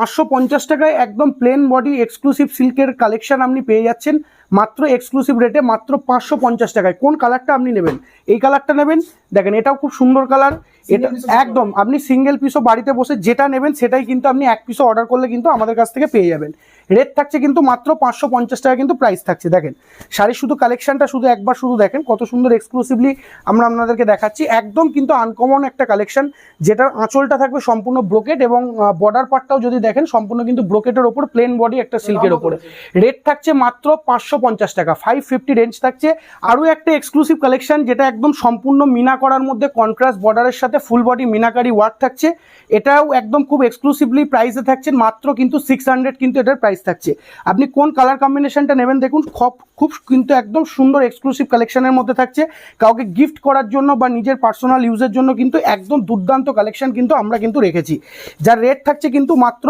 পাঁচশো পঞ্চাশ টাকায় একদম প্লেন বডি এক্সক্লুসিভ সিল্কের কালেকশন আপনি পেয়ে যাচ্ছেন। মাত্র এক্সক্লুসিভ রেটে মাত্র পাঁচশো পঞ্চাশ টাকায়। কোন কালারটা আপনি নেবেন? এই কালারটা নেবেন দেখেন এটাও খুব সুন্দর কালার। এটা একদম আপনি সিঙ্গেল পিসও বাড়িতে বসে যেটা নেবেন সেটাই কিন্তু আপনি এক পিসও অর্ডার করলে কিন্তু আমাদের কাছ থেকে পেয়ে যাবেন। রেট থাকছে কিন্তু মাত্র পাঁচশো পঞ্চাশ টাকা কিন্তু প্রাইস থাকছে। দেখেন শাড়ির শুধু কালেকশনটা শুধু একবার শুধু দেখেন কত সুন্দর এক্সক্লুসিভলি আমরা আপনাদেরকে দেখাচ্ছি। একদম কিন্তু আনকমন একটা কালেকশন যেটার আঁচলটা থাকবে সম্পূর্ণ ব্রোকেট এবং বর্ডার পার্টটাও যদি দেখেন সম্পূর্ণ কিন্তু ব্রোকেটের ওপর প্লেন বডি একটা সিল্কের ওপরে। রেট থাকছে মাত্র পাঁচশো পঞ্চাশ টাকা ফাইভ ফিফটি রেঞ্জ থাকছে। আরও একটা এক্সক্লুসিভ কালেকশন যেটা একদম সম্পূর্ণ মিনা করার মধ্যে কন্ট্রাস্ট বর্ডারের সাথে ফুল বডি মিনাকারি ওয়ার্ক থাকছে। এটাও একদম খুব এক্সক্লুসিভলি প্রাইসে থাকছে, মাত্র কিন্তু সিক্স হান্ড্রেড কিন্তু এটার প্রাইস থাকছে। আপনি কোন কালার কম্বিনেশনটা নেবেন দেখুন খুব খুব কিন্তু একদম সুন্দর এক্সক্লুসিভ কালেকশনের মধ্যে থাকছে। কাউকে গিফট করার জন্য বা নিজের পার্সোনাল ইউজের জন্য কিন্তু একদম দুর্দান্ত কালেকশন কিন্তু আমরা কিন্তু রেখেছি। যার রেট থাকছে কিন্তু মাত্র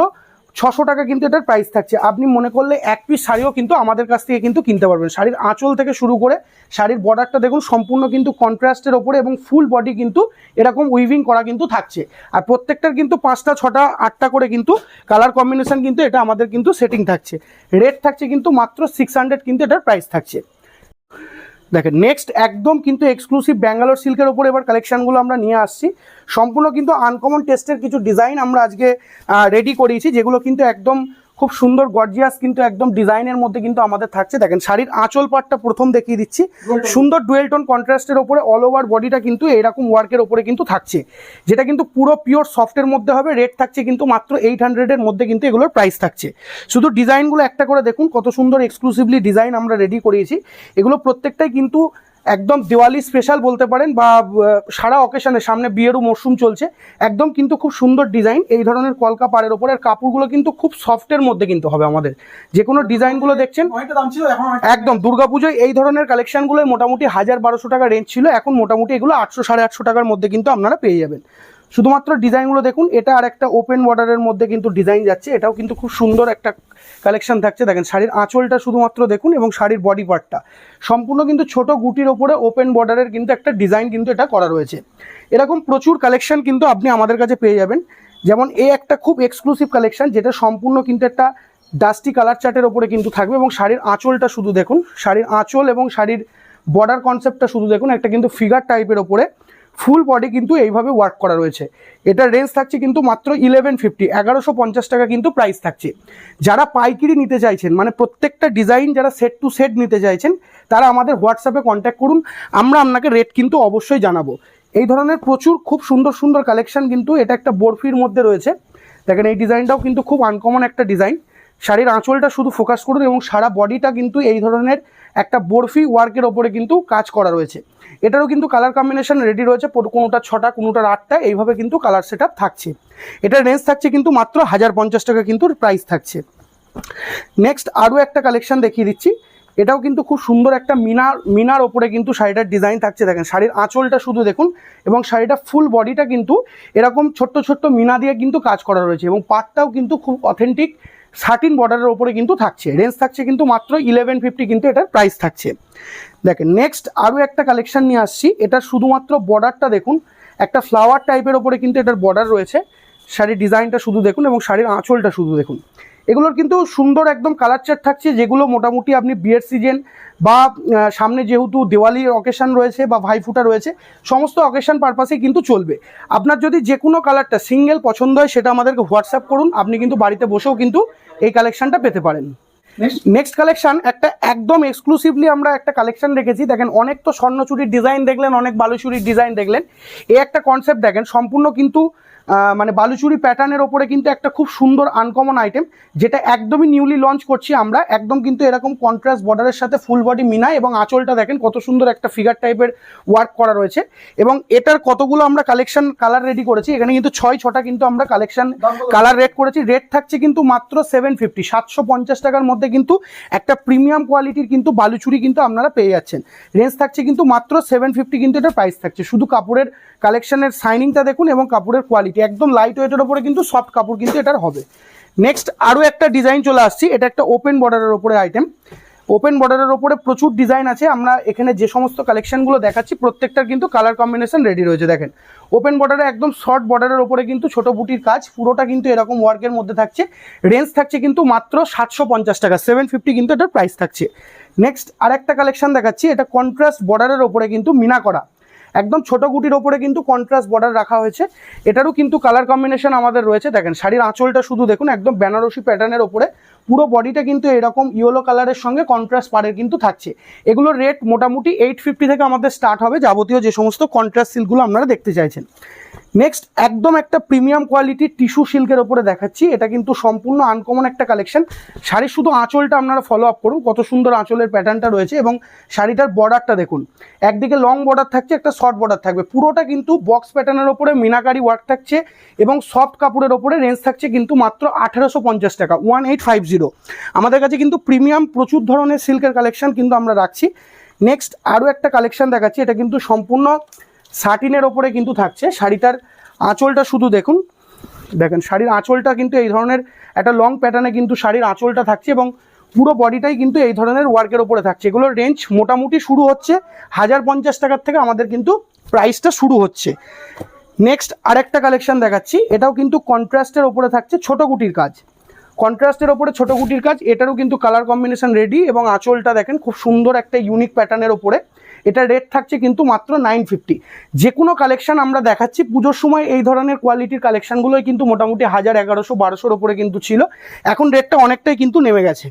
ছশো টাকা কিন্তু এটার প্রাইস থাকছে। আপনি মনে করলে এক পিস শাড়িও কিন্তু আমাদের কাছ থেকে কিন্তু কিনতে পারবেন। শাড়ির আঁচল থেকে শুরু করে শাড়ির বর্ডারটা দেখুন, সম্পূর্ণ কিন্তু কন্ট্রাস্টের ওপরে এবং ফুল বডি কিন্তু এরকম উইভিং করা কিন্তু থাকছে। আর প্রত্যেকটার কিন্তু পাঁচটা, ছটা, আটটা করে কিন্তু কালার কম্বিনেশন কিন্তু এটা আমাদের কিন্তু সেটিং থাকছে। রেট থাকছে কিন্তু মাত্র সিক্স হান্ড্রেড কিন্তু এটার প্রাইস থাকছে। দেখেন নেক্সট একদম কিন্তু এক্সক্লুসিভ ব্যাঙ্গালোর সিল্কের ওপর এবার কালেকশানগুলো আমরা নিয়ে আসছি। সম্পূর্ণ কিন্তু আনকমন টেস্টের কিছু ডিজাইন আমরা আজকে রেডি করিয়েছি, যেগুলো কিন্তু একদম খুব সুন্দর গর্জিয়াস কিন্তু একদম ডিজাইনের মধ্যে কিন্তু আমাদের থাকছে। দেখেন শাড়ির আঁচল পাটটা প্রথম দেখিয়ে দিচ্ছি। সুন্দর ডুয়েল টোন কন্ট্রাস্টের ওপরে অল ওভার বডিটা কিন্তু এরকম ওয়ার্কের ওপরে কিন্তু থাকছে। যেটা কিন্তু পুরো পিওর সফটের মধ্যে হবে রেট থাকছে কিন্তু মাত্র এইট হান্ড্রেডের মধ্যে কিন্তু এগুলোর প্রাইস থাকছে। শুধু ডিজাইনগুলো একটা করে দেখুন কত সুন্দর এক্সক্লুসিভলি ডিজাইন আমরা রেডি করিয়েছি। এগুলো প্রত্যেকটাই কিন্তু একদম দিওয়ালি স্পেশাল বলতে পারেন বা সারা অকেশনে সামনে বিয়েরও মরশুম চলছে। একদম কিন্তু খুব সুন্দর ডিজাইন এই ধরনের কলকা পাড়ের ওপরের কাপড়গুলো কিন্তু খুব সফটের মধ্যে কিন্তু হবে আমাদের। যে কোনো ডিজাইনগুলো দেখছেন একদম দুর্গাপুজোয় এই ধরনের কালেকশনগুলোয় মোটামুটি হাজার বারোশো টাকা রেঞ্জ ছিল। এখন মোটামুটি এগুলো আটশো সাড়ে আটশো টাকার মধ্যে কিন্তু আপনারা পেয়ে যাবেন। শুধুমাত্র ডিজাইনগুলো দেখুন, এটা আর একটা ওপেন বর্ডারের মধ্যে কিন্তু ডিজাইন যাচ্ছে, এটাও কিন্তু খুব সুন্দর একটা কালেকশন থাকছে। দেখেন, শাড়ির আঁচলটা শুধুমাত্র দেখুন এবং শাড়ির বডি পার্টটা সম্পূর্ণ কিন্তু ছোট গুটির ওপরে ওপেন বর্ডারের কিন্তু একটা ডিজাইন কিন্তু এটা করা রয়েছে। এরকম প্রচুর কালেকশন কিন্তু আপনি আমাদের কাছে পেয়ে যাবেন। যেমন এ একটা খুব এক্সক্লুসিভ কালেকশন যেটা সম্পূর্ণ কিন্তু একটা ডাস্টি কালার চার্টের ওপরে কিন্তু থাকবে এবং শাড়ির আঁচলটা শুধু দেখুন, শাড়ির আঁচল এবং শাড়ির বর্ডার কনসেপ্টটা শুধু দেখুন, একটা কিন্তু ফিগার টাইপের ওপরে। ফুল বডি কিন্তু এইভাবে ওয়ার্ক করা রয়েছে। এটার রেঞ্জ থাকছে কিন্তু মাত্র ইলেভেন ফিফটি এগারোশো পঞ্চাশ টাকা কিন্তু প্রাইস থাকছে। যারা পাইকিরি নিতে চাইছেন মানে প্রত্যেকটা ডিজাইন যারা সেট টু সেট নিতে চাইছেন, তারা আমাদের হোয়াটসঅ্যাপে কন্ট্যাক্ট করুন, আমরা আপনাকে রেট কিন্তু অবশ্যই জানাব। এই ধরনের প্রচুর, খুব সুন্দর সুন্দর কালেকশন কিন্তু এটা একটা বরফির মধ্যে রয়েছে। দেখেন এই ডিজাইনটাও কিন্তু খুব আনকমন একটা ডিজাইন শাড়ির আঁচলটা শুধু ফোকাস করুন এবং সারা বডিটা কিন্তু এই ধরনের একটা বরফি ওয়ার্কের ওপরে কিন্তু কাজ করা রয়েছে। এটারও কিন্তু কালার কম্বিনেশন রেডি রয়েছে কোনোটা ছটা, কোনোটার আটটা, এইভাবে কিন্তু কালার সেট থাকছে। এটার রেঞ্জ থাকছে কিন্তু মাত্র হাজার পঞ্চাশ টাকা কিন্তু প্রাইস থাকছে। নেক্সট আরও একটা কালেকশন দেখিয়ে দিচ্ছি। এটাও কিন্তু খুব সুন্দর একটা মিনার মিনার ওপরে কিন্তু শাড়িটার ডিজাইন থাকছে। দেখেন, শাড়ির আঁচলটা শুধু দেখুন, এবং শাড়িটা ফুল বডিটা কিন্তু এরকম ছোট্ট ছোট্ট মিনা দিয়ে কিন্তু কাজ করা রয়েছে, এবং পাটটাও কিন্তু খুব অথেন্টিক সার্টিন বর্ডারের ওপরে কিন্তু থাকছে রেঞ্জ থাকছে কিন্তু মাত্র ইলেভেন ফিফটি কিন্তু এটার প্রাইস থাকছে। দেখেন নেক্সট আরও একটা কালেকশান নিয়ে আসছি, এটা শুধুমাত্র বর্ডারটা দেখুন, একটা ফ্লাওয়ার টাইপের ওপরে কিন্তু এটার বর্ডার রয়েছে, শাড়ির ডিজাইনটা শুধু দেখুন এবং শাড়ির আঁচলটা শুধু দেখুন। এগুলোর কিন্তু সুন্দর একদম কালার চার্ট থাকছে যেগুলো মোটামুটি আপনি বিয়ের সিজন বা সামনে যেহেতু দেওয়ালির অকেশন রয়েছে বা ভাইফুটা রয়েছে সমস্ত অকেশন পারপাসে কিন্তু চলবে। আপনার যদি যে কোনো কালারটা সিঙ্গেল পছন্দ হয় সেটা আমাদেরকে হোয়াটসঅ্যাপ করুন আপনি কিন্তু বাড়িতে বসেও কিন্তু এই কালেকশানটা পেতে পারেন। নেক্সট কালেকশন একটা একদম এক্সক্লুসিভলি আমরা একটা কালেকশন রেখেছি। দেখেন অনেক তো স্বর্ণচুরির ডিজাইন দেখলেন অনেক বালুচুরির ডিজাইন দেখলেন। এই একটা কনসেপ্ট দেখেন সম্পূর্ণ কিন্তু মানে বালুচুরি প্যাটার্নের ওপরে কিন্তু একটা খুব সুন্দর আনকমন আইটেম যেটা একদমই নিউলি লঞ্চ করছি আমরা। একদম কিন্তু এরকম কন্ট্রাস্ট বর্ডারের সাথে ফুল বডি মিনায় এবং আঁচলটা দেখেন কত সুন্দর একটা ফিগার টাইপের ওয়ার্ক করা রয়েছে। এবং এটার কতগুলো আমরা কালেকশন কালার রেডি করেছি এখানে কিন্তু ছয় ছটা কিন্তু আমরা কালেকশন কালার রেড করেছি। রেট থাকছে কিন্তু মাত্র সেভেন ফিফটি সাতশো পঞ্চাশ টাকার মধ্যে কিন্তু একটা প্রিমিয়াম কোয়ালিটির কিন্তু বালুচুরি কিন্তু আপনারা পেয়ে যাচ্ছেন। রেঞ্জ থাকছে কিন্তু মাত্র সেভেন ফিফটি কিন্তু এটা প্রাইস থাকছে। শুধু কাপড়ের কালেকশনের সাইনিংটা দেখুন এবং কাপড়ের কোয়ালিটি একদম লাইট ওয়েটের ওপরে কিন্তু সফট কাপড় কিন্তু এটার হবে। নেক্সট আরও একটা ডিজাইন চলে আসছি, এটা একটা ওপেন বর্ডারের ওপরে আইটেম ওপেন বর্ডারের ওপরে প্রচুর ডিজাইন আছে, আমরা এখানে যে সমস্ত কালেকশনগুলো দেখাচ্ছি, প্রত্যেকটার কিন্তু কালার কম্বিনেশন রেডি রয়েছে, দেখেন। ওপেন বর্ডারে একদম শর্ট বর্ডারের ওপরে কিন্তু ছোট বুটির কাজ, পুরোটা কিন্তু এরকম ওয়ার্কের মধ্যে থাকছে। রেঞ্জ থাকছে কিন্তু মাত্র সাতশো পঞ্চাশ টাকা সেভেন ফিফটি কিন্তু এটার প্রাইস থাকছে। নেক্সট আরেকটা কালেকশন দেখাচ্ছি, এটা কন্ট্রাস্ট বর্ডারের ওপরে কিন্তু মিনা করা। একদম ছোট গুটির ওপরে কিন্তু কন্ট্রাস্ট বর্ডার রাখা হয়েছে। এটারও কিন্তু কালার কম্বিনেশন আমাদের রয়েছে। দেখেন, শাড়ির আঁচলটা শুধু দেখুন, একদম বেনারসি প্যাটার্নের ওপরে। পুরো বডিটা কিন্তু এরকম ইয়েলো কালারের সঙ্গে কন্ট্রাস্ট পাড়ের কিন্তু থাকছে। এগুলোর রেট মোটামুটি এইট ফিফটি থেকে আমাদের স্টার্ট হবে। যাবতীয় যে সমস্ত কন্ট্রাস্ট সিল্কগুলো আপনারা দেখতে চাইছেন। নেক্সট একদম একটা প্রিমিয়াম কোয়ালিটির টিস্যু সিল্কের ওপরে দেখাচ্ছি। এটা কিন্তু সম্পূর্ণ আনকমন একটা কালেকশন শাড়ির শুধু আঁচলটা আপনারা ফলো আপ করুন, কত সুন্দর আঁচলের প্যাটার্নটা রয়েছে এবং শাড়িটার বর্ডারটা দেখুন। একদিকে লং বর্ডার থাকছে, একটা শর্ট বর্ডার থাকবে। পুরোটা কিন্তু বক্স প্যাটার্নের ওপরে মিনাকারি ওয়ার্ক থাকছে এবং সফট কাপড়ের ওপরে রেঞ্জ থাকছে কিন্তু মাত্র আঠেরোশো পঞ্চাশ টাকা ওয়ান এইট ফাইভ জিরো আমাদের কাছে কিন্তু প্রিমিয়াম প্রচুর ধরনের সিল্কের কালেকশন কিন্তু আমরা রাখছি। নেক্সট আরও একটা কালেকশন দেখাচ্ছি। এটা কিন্তু সম্পূর্ণ সাটিনের ওপরে কিন্তু থাকছে। শাড়িটার আঁচলটা শুধু দেখুন। দেখেন, শাড়ির আঁচলটা কিন্তু এই ধরনের একটা লং প্যাটার্নে কিন্তু শাড়ির আঁচলটা থাকছে এবং পুরো বডিটাই কিন্তু এই ধরনের ওয়ার্কের ওপরে থাকছে। এগুলোর রেঞ্জ মোটামুটি শুরু হচ্ছে হাজার পঞ্চাশ টাকার থেকে আমাদের কিন্তু প্রাইসটা শুরু হচ্ছে। নেক্সট আরেকটা কালেকশন দেখাচ্ছি। এটাও কিন্তু কন্ট্রাস্টের ওপরে থাকছে ছোট গুটির কাজ। কন্ট্রাস্টের ওপরে ছোট গুটির কাজ, এটারও কিন্তু কালার কম্বিনেশন রেডি এবং আঁচলটা দেখেন, খুব সুন্দর একটা ইউনিক প্যাটার্নের ওপরে। এটা রেট থাকছে কিন্তু মাত্র নাইন ফিফটি যে কোনো কালেকশন আমরা দেখাচ্ছি, পুজোর সময় এই ধরনের কোয়ালিটির কালেকশনগুলোই কিন্তু মোটামুটি হাজার এগারোশো, বারোশোর ওপরে কিন্তু ছিল। এখন রেটটা অনেকটাই কিন্তু নেমে গেছে।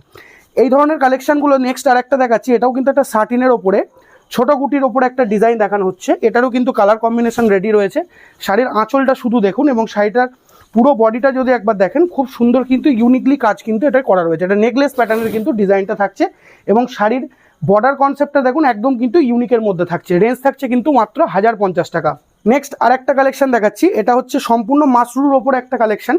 এই ধরনের কালেকশনগুলো নেক্সট আরেকটা দেখাচ্ছি, এটাও কিন্তু একটা সার্টিনের ওপরে। ছোট গুটির ওপরে একটা ডিজাইন দেখানো হচ্ছে, এটারও কিন্তু কালার কম্বিনেশন রেডি রয়েছে। শাড়ির আঁচলটা শুধু দেখুন এবং শাড়িটার পুরো বডিটা যদি একবার দেখেন, খুব সুন্দর কিন্তু ইউনিকলি কাজ কিন্তু এটা করা রয়েছে। এটা নেকলেস প্যাটার্নের কিন্তু ডিজাইনটা থাকছে এবং শাড়ির বর্ডার কনসেপ্টটা দেখুন, একদম কিন্তু ইউনিকের মধ্যে থাকছে। রেঞ্জ থাকছে কিন্তু মাত্র হাজার পঞ্চাশ টাকা। নেক্সট আর একটা কালেকশন দেখাচ্ছি। এটা হচ্ছে সম্পূর্ণ মাসরুর ওপর একটা কালেকশন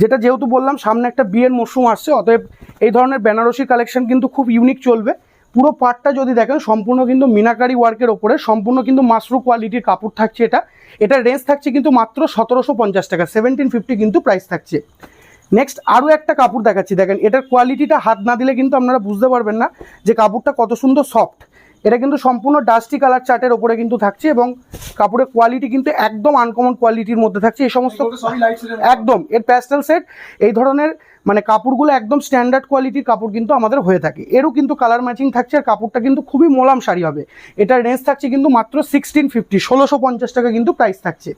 যেটা যেহেতু বললাম, সামনে একটা বিয়ের মরশুম আসছে, অতএব এই ধরনের বেনারসি কালেকশন কিন্তু খুব ইউনিক চলবে। পুরো পার্টটা যদি দেখেন, সম্পূর্ণ কিন্তু মিনাকারি ওয়ার্কের ওপরে, সম্পূর্ণ কিন্তু মাসরু কোয়ালিটির কাপড় থাকছে এটা। এটা রেঞ্জ থাকছে কিন্তু মাত্র সতেরোশো পঞ্চাশ টাকা সেভেন্টিন ফিফটি কিন্তু প্রাইস থাকছে। নেক্সট আরও একটা কাপড় দেখাচ্ছি। দেখেন এটার কোয়ালিটিটা হাত না দিলে কিন্তু আপনারা বুঝতে পারবেন না যে কাপড়টা কত সুন্দর সফট এটা কিন্তু সম্পূর্ণ ডাস্টি কালার চার্টের ওপরে কিন্তু থাকছে এবং কাপড়ের কোয়ালিটি কিন্তু একদম আনকমন কোয়ালিটির মধ্যে থাকছে। এই সমস্ত একদম এর প্যাস্টেল সেট এই ধরনের মানে কাপড়গুলো একদম স্ট্যান্ডার্ড কোয়ালিটির কাপড় কিন্তু আমাদের হয়ে থাকে। এরও কিন্তু কালার ম্যাচিং থাকছে আর কাপড়টা কিন্তু খুবই মোলাম শাড়ি হবে। এটার রেঞ্জ থাকছে কিন্তু মাত্র সিক্সটিন ফিফটি ষোলোশো পঞ্চাশ টাকা কিন্তু প্রাইস থাকছে।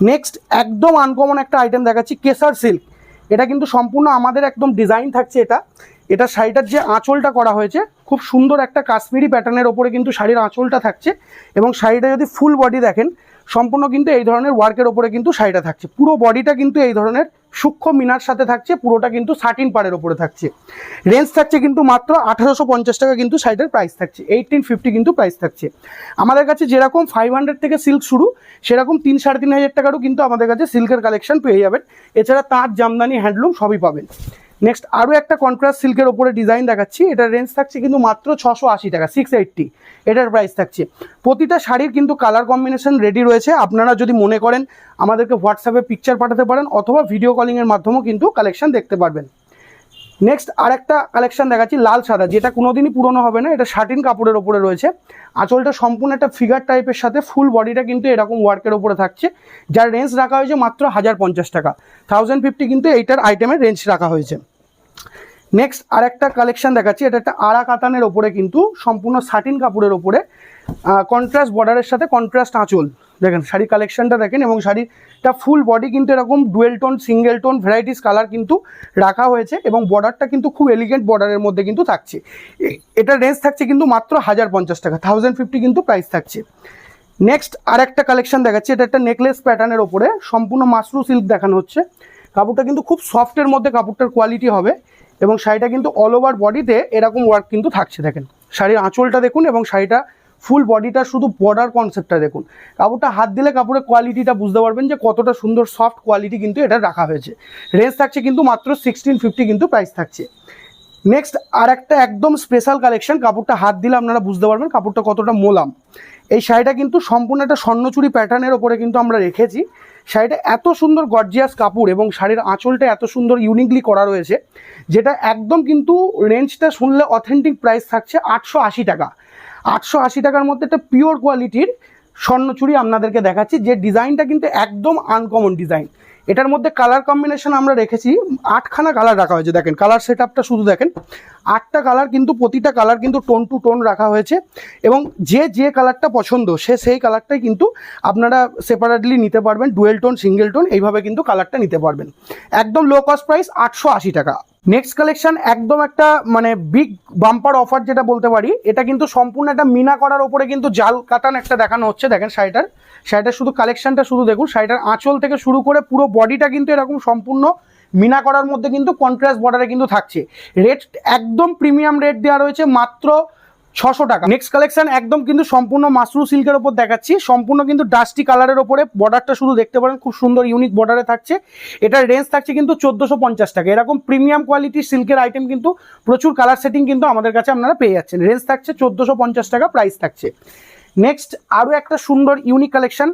নেক্সট একদম আনকমন একটা আইটেম দেখাচ্ছি কেসার সিল্ক এটা কিন্তু সম্পূর্ণ আমাদের একদম ডিজাইন থাকছে এটা। এটা শাড়িটার যে আঁচলটা করা হয়েছে, খুব সুন্দর একটা কাশ্মীরি প্যাটার্নের ওপরে কিন্তু শাড়ির আঁচলটা থাকছে এবং শাড়িটা যদি ফুল বডি দেখেন সম্পূর্ণ কিন্তু এই ধরনের ওয়ার্কের ওপরে কিন্তু শাড়িটা থাকছে। পুরো বডিটা কিন্তু এই ধরনের সূক্ষ্ম মিনার সাথে থাকছে, পুরোটা কিন্তু সার্টিন পাড়ের ওপরে থাকছে। রেঞ্জ থাকছে কিন্তু মাত্র আঠারোশো পঞ্চাশ টাকা কিন্তু শাড়িটার প্রাইস থাকছে। এইটিন ফিফটি কিন্তু প্রাইস থাকছে। আমাদের কাছে যেরকম ফাইভ হান্ড্রেড থেকে সিল্ক শুরু, সেরকম তিন সাড়ে তিন হাজার টাকারও কিন্তু আমাদের কাছে সিল্কের কালেকশন পেয়ে যাবেন। এছাড়া তাঁত, জামদানি হ্যান্ডলুম সবই পাবেন। নেক্সট আরও একটা কন্ট্রাস্ট সিল্কের ওপরে ডিজাইন দেখাচ্ছি। এটার রেঞ্জ থাকছে কিন্তু মাত্র ছশো আশি টাকা সিক্স এইটটি এটার প্রাইস থাকছে। প্রতিটা শাড়ির কিন্তু কালার কম্বিনেশন রেডি রয়েছে। আপনারা যদি মনে করেন, আমাদেরকে হোয়াটসঅ্যাপে পিকচার পাঠাতে পারেন, অথবা ভিডিও কলিংয়ের মাধ্যমেও কিন্তু কালেকশন দেখতে পারবেন। নেক্সট আরেকটা কালেকশন দেখাচ্ছি, লাল সাদা, যেটা কোনোদিনই পুরনো হবে না, এটা শার্টিন কাপড়ের ওপরে রয়েছে। আঁচলটা সম্পূর্ণ একটা ফিগার টাইপের সাথে ফুল বডিটা কিন্তু এরকম ওয়ার্কের ওপরে থাকছে। যার রেঞ্জ রাখা হয়েছে মাত্র হাজার পঞ্চাশ টাকা। থাউজেন্ড ফিফটি কিন্তু এইটার আইটেমের রেঞ্জ রাখা হয়েছে। নেক্সট আরেকটা কালেকশন দেখাচ্ছি, এটা একটা আড়া কাতানের ওপরে কিন্তু সম্পূর্ণ সাটিন কাপড়ের ওপরে কন্ট্রাস্ট বর্ডারের সাথে কন্ট্রাস্ট আঁচল। দেখেন, শাড়ি কালেকশনটা দেখেন এবং শাড়িটা ফুল বডি কিন্তু এরকম dual tone single tone varieties colour কিন্তু রাখা হয়েছে এবং বর্ডারটা কিন্তু খুব এলিগেন্ট বর্ডারের মধ্যে কিন্তু থাকছে। এ- এটার রেঞ্জ থাকছে কিন্তু মাত্র হাজার পঞ্চাশ টাকা থাউজেন্ড ফিফটি কিন্তু প্রাইস থাকছে। নেক্সট আর একটা কালেকশন দেখাচ্ছি, এটা একটা নেকলেস প্যাটার্নের ওপরে, সম্পূর্ণ মাসরু সিল্ক দেখানো হচ্ছে। কাপড়টা কিন্তু খুব সফটের মধ্যে কাপড়টার কোয়ালিটি হবে এবং শাড়িটা কিন্তু অল ওভার বডিতে এরকম ওয়ার্ক কিন্তু থাকছে, দেখেন। শাড়ির আঁচলটা দেখুন এবং শাড়িটা ফুল বডিটা শুধু বর্ডার কনসেপ্টটা দেখুন। কাপড়টা হাত দিলে কাপড়ের কোয়ালিটিটা বুঝতে পারবেন যে কতটা সুন্দর সফট কোয়ালিটি কিন্তু এটা রাখা হয়েছে। রেঞ্জ থাকছে কিন্তু মাত্র সিক্সটিন ফিফটি কিন্তু প্রাইস থাকছে। নেক্সট আর একটা একদম স্পেশাল কালেকশন কাপড়টা হাত দিলে আপনারা বুঝতে পারবেন কাপড়টা কতটা মোলাম। এই শাড়িটা কিন্তু সম্পূর্ণ একটা স্বর্ণচুরি প্যাটার্নের ওপরে কিন্তু আমরা রেখেছি। শাড়িটা এত সুন্দর গর্জিয়াস কাপড় এবং শাড়ির আঁচলটা এত সুন্দর ইউনিকলি করা রয়েছে, যেটা একদম কিন্তু রেঞ্জটা শুনলে অথেন্টিক প্রাইস থাকছে আটশো আশি টাকা। আটশো আশি টাকার মধ্যে একটা পিওর কোয়ালিটির স্বর্ণচুরি আপনাদেরকে দেখাচ্ছি। যে ডিজাইনটা কিন্তু একদম আনকমন ডিজাইন এটার মধ্যে কালার কম্বিনেশন আমরা রেখেছি। আটখানা কালার রাখা হয়েছে, দেখেন। কালার সেট আপটা শুধু দেখেন। আটটা কালার কিন্তু, প্রতিটা কালার কিন্তু টোন টু টোন রাখা হয়েছে। এবং যে যে কালারটা পছন্দ, সে, সেই কালারটাই কিন্তু আপনারা সেপারেটলি নিতে পারবেন। ডুয়েল টোন সিঙ্গেল টোন এইভাবে কিন্তু কালারটা নিতে পারবেন। একদম লো কস্ট প্রাইস আটশো আশি টাকা। নেক্সট কালেকশন একদম একটা মানে বিগ বাম্পার অফার যেটা বলতে পারি, এটা কিন্তু সম্পূর্ণ একটা মিনা করার ওপরে কিন্তু জাল কাটান একটা দেখানো হচ্ছে, দেখেন শাড়িটার। শাড়িটার শুধু কালেকশনটা শুধু দেখুন, শাড়িটার আঁচল থেকে শুরু করে পুরো বডিটা কিন্তু এরকম সম্পূর্ণ মিনা করার মধ্যে কিন্তু কন্ট্রাস্ট বর্ডারে কিন্তু থাকছে। রেট একদম প্রিমিয়াম রেট দেওয়া রয়েছে, মাত্র ছশো টাকা। নেক্সট কালেকশন একদম কিন্তু সম্পূর্ণ মাশরু সিল্কের ওপর দেখাচ্ছি। সম্পূর্ণ কিন্তু ডাস্টি কালারের ওপরে বর্ডারটা শুধু দেখতে পারেন, খুব সুন্দর ইউনিক বর্ডারে থাকছে। এটার রেঞ্জ থাকছে কিন্তু চোদ্দোশো পঞ্চাশ টাকা। এরকম প্রিমিয়াম কোয়ালিটির সিল্কের আইটেম কিন্তু প্রচুর কালার সেটিং কিন্তু আমাদের কাছে আপনারা পেয়ে যাচ্ছেন। রেঞ্জ থাকছে চোদ্দোশো টাকা প্রাইস থাকছে। নেক্সট আরও একটা সুন্দর ইউনিক কালেকশন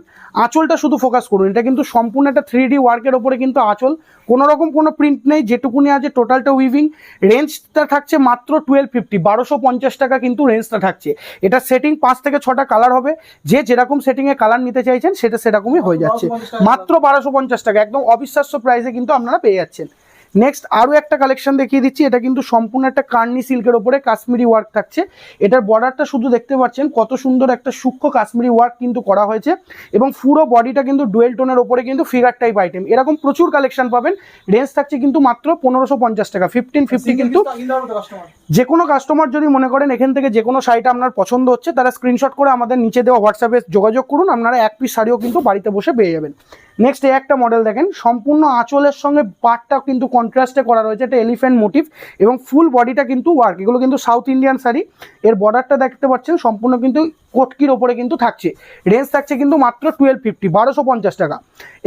আঁচলটা শুধু ফোকাস করুন। এটা কিন্তু সম্পূর্ণ একটা থ্রি ডি ওয়ার্কের ওপরে কিন্তু আঁচল। কোনো রকম কোনো প্রিন্ট নেই যেটুকুনি আছে টোটালটা উইভিং রেঞ্জটা থাকছে মাত্র টুয়েলভ ফিফটি বারোশো পঞ্চাশ টাকা কিন্তু রেঞ্জটা থাকছে। এটা সেটিং পাঁচ থেকে ছটা কালার হবে। যে যেরকম সেটিংয়ে কালার নিতে চাইছেন সেটা সেরকমই হয়ে যাচ্ছে। মাত্র বারোশো পঞ্চাশ টাকা। একদম অবিশ্বাস্য প্রাইসে কিন্তু আপনারা পেয়ে যাচ্ছেন। নেক্সট আরও একটা কালেকশন দেখিয়ে দিচ্ছি। এটা কিন্তু সম্পূর্ণ একটা কার্নি সিল্কের ওপরে কাশ্মীরি ওয়ার্ক থাকছে। এটার বর্ডারটা শুধু দেখতে পাচ্ছেন কত সুন্দর একটা সূক্ষ্ম কাশ্মীরি ওয়ার্ক কিন্তু করা হয়েছে এবং পুরো বডিটা কিন্তু ডুয়েল টোনের ওপরে কিন্তু ফিগার টাইপ আইটেম এরকম প্রচুর কালেকশন পাবেন। রেঞ্জ থাকছে কিন্তু মাত্র পনেরোশো পঞ্চাশ টাকা। ফিফটিন ফিফটি কিন্তু যে কোনো কাস্টমার যদি মনে করেন এখান থেকে যে কোনো শাড়িটা আপনার পছন্দ হচ্ছে, তারা স্ক্রিনশট করে আমাদের নিচে দেওয়া হোয়াটসঅ্যাপে যোগাযোগ করুন, আপনারা এক পিস শাড়িও কিন্তু বাড়িতে বসে পেয়ে যাবেন। নেক্সট এই একটা মডেল দেখেন, সম্পূর্ণ আঁচলের সঙ্গে পাটটা কিন্তু কন্ট্রাস্টে করা রয়েছে, এটা এলিফ্যান্ট মোটিভ এবং ফুল বডিটা কিন্তু ওয়ার্ক এগুলো কিন্তু সাউথ ইন্ডিয়ান শাড়ি। এর বর্ডারটা দেখতে পাচ্ছেন, সম্পূর্ণ কিন্তু কোটকির ওপরে কিন্তু থাকছে। রেঞ্জ থাকছে কিন্তু মাত্র টুয়েলভ ফিফটি বারোশো পঞ্চাশ টাকা।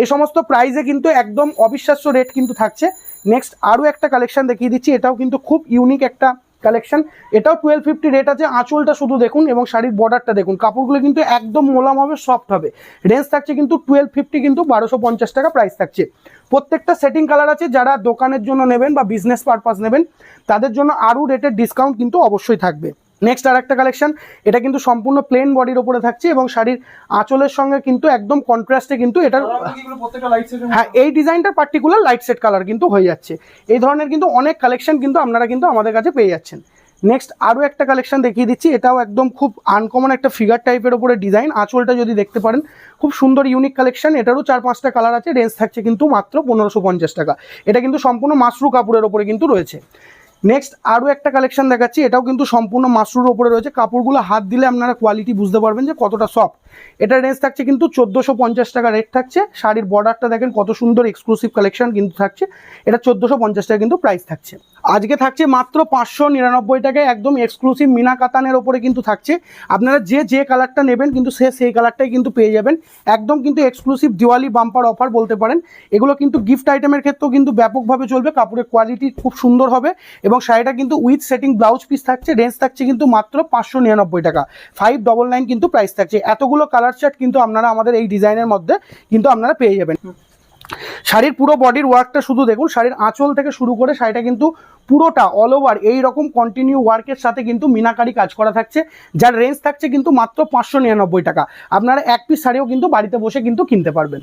এই সমস্ত প্রাইসে কিন্তু একদম অবিশ্বাস্য রেট কিন্তু থাকছে। নেক্সট আরও একটা কালেকশন দেখিয়ে দিচ্ছি, এটাও কিন্তু খুব ইউনিক একটা কালেকশন এটাও টুয়েলভ ফিফটি রেট আছে, আঁচলটা শুধু দেখুন এবং শাড়ির বর্ডারটা দেখুন। কাপড়গুলো কিন্তু একদম মোলাম হবে সফট হবে। রেঞ্জ থাকছে কিন্তু টুয়েলভ ফিফটি কিন্তু বারোশো পঞ্চাশ টাকা প্রাইস থাকছে। প্রত্যেকটা সেটিং কালার আছে, যারা দোকানের জন্য নেবেন বা বিজনেস পারপাস নেবেন, তাদের জন্য আরও রেটের ডিসকাউন্ট কিন্তু অবশ্যই থাকবে। নেক্সট আর একটা কালেকশন এটা কিন্তু সম্পূর্ণ প্লেন বডির ওপরে থাকছে এবং শাড়ির আঁচলের সঙ্গে কিন্তু একদম কন্ট্রাস্টে কিন্তু এটার হ্যাঁ এই ডিজাইনটার পার্টিকুলার লাইট সেট কালার কিন্তু হয়ে যাচ্ছে। এই ধরনের কিন্তু অনেক কালেকশন কিন্তু আপনারা কিন্তু আমাদের কাছে পেয়ে যাচ্ছেন। নেক্সট আরও একটা কালেকশন দেখিয়ে দিচ্ছি এটাও একদম খুব আনকমন একটা ফিগার টাইপের ওপরে ডিজাইন আঁচলটা যদি দেখতে পারেন খুব সুন্দর ইউনিক কালেকশন এটারও চার পাঁচটা কালার আছে রেঞ্জ থাকছে কিন্তু মাত্র পনেরোশো পঞ্চাশ টাকা। এটা কিন্তু সম্পূর্ণ মাশরু কাপড়ের ওপরে কিন্তু রয়েছে। নেক্সট আরও একটা কালেকশন দেখাচ্ছি, এটাও কিন্তু সম্পূর্ণ মাশরুর ওপরে রয়েছে। কাপড়গুলো হাত দিলে আপনারা কোয়ালিটি বুঝতে পারবেন যে কতটা সফট এটার রেঞ্জ থাকছে কিন্তু চোদ্দোশো পঞ্চাশ টাকা রেট থাকছে। শাড়ির বর্ডারটা দেখেন কত সুন্দর এক্সক্লুসিভ কালেকশন কিন্তু থাকছে। এটা চোদ্দোশো পঞ্চাশ টাকা কিন্তু প্রাইস থাকছে। আজকে থাকছে মাত্র পাঁচশো নিরানব্বই টাকায় একদম এক্সক্লুসিভ মিনা কাতানের ওপরে কিন্তু থাকছে। আপনারা যে যে কালারটা নেবেন কিন্তু সে, সেই কালারটাই কিন্তু পেয়ে যাবেন। একদম কিন্তু এক্সক্লুসিভ দিওয়ালি বাম্পার অফার বলতে পারেন। এগুলো কিন্তু গিফট আইটেমের ক্ষেত্রেও কিন্তু ব্যাপকভাবে চলবে। কাপড়ের কোয়ালিটি খুব সুন্দর হবে এবং শাড়িটা কিন্তু উইথ সেটিং ব্লাউজ পিস থাকছে। রেঞ্জ থাকছে কিন্তু মাত্র পাঁচশো নিরানব্বই টাকা। ফাইভ ডবল নাইন কিন্তু প্রাইস থাকছে। এতগুলো কালার চার্ট কিন্তু আপনারা আমাদের এই ডিজাইনের মধ্যে কিন্তু আপনারা পেয়ে যাবেন। শাড়ির পুরো বডির ওয়ার্কটা শুধু দেখুন, শাড়ির আঁচল থেকে শুরু করে শাড়িটা কিন্তু পুরোটা অল ওভার এই রকম কন্টিনিউ ওয়ার্কের সাথে কিন্তু মিনাকারি কাজ করা থাকছে, যার রেঞ্জ থাকছে কিন্তু মাত্র পাঁচশো নিরানব্বই টাকা। আপনারা এক পিস শাড়িও কিন্তু বাড়িতে বসে কিন্তু কিনতে পারবেন।